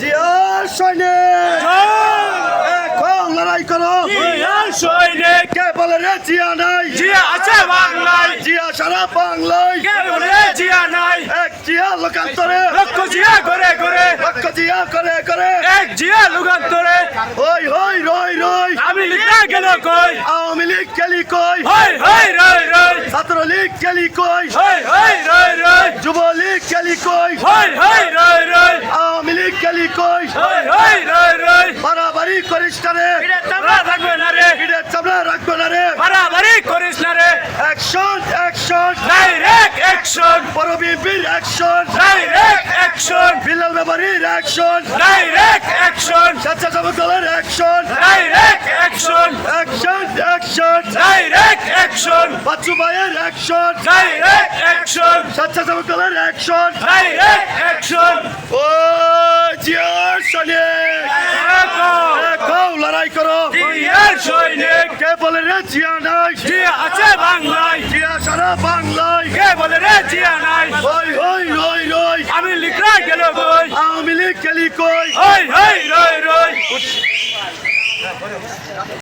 জিয়া সৈনিক! এখন লড়াই করো। সৈনিক! কে বলে রে জিয়া নাই? জিয়া আছে বাংলায়। জিয়া সারা বাংলায়। কে বলে জিয়া নাই? এক জিয়া লোকান্তরে। লক্ষ জিয়া করে করে লক্ষ জিয়া করে করে। এক জিয়া লুগান্তরে হই হই রই রই। আমি লিখা গেল কই? আওয়ামী লীগ গেলি কই? হই হই রই। ছাত্রলীগ গেলি কই? যুবলীগ গেলি কই? আওয়ামী লীগ গেলি কই? বাড়াবাড়ি করিস না রে। থাকবে না রে। চামড়া রাখব না রে। বাড়াবাড়ি করিস না রে। Action action direct action Prabir action direct action Bilal ব্যাপারীর অ্যাকশন ডাইরেক্ট অ্যাকশন স্বেচ্ছাসেবক দলের action direct action action action direct action Bachchu ভাইয়ের অ্যাকশন ডাইরেক্ট অ্যাকশন স্বেচ্ছাসেবক দলের অ্যাকশন ডাইরেক্ট অ্যাকশন ও জিয়ার সৈনিক! এখন লড়াই করো! জিয়ার সৈনিক! কে বলে রে জিয়া নাই? জিয়া আছে বাংলায়! জিয়া সারা বাংলায়! কে বলে রে জিয়া নাই? হই হই রই রই! আমি লিখা গেল কই? আওয়ামী লীগ গেলি কই? হই হই রই রই!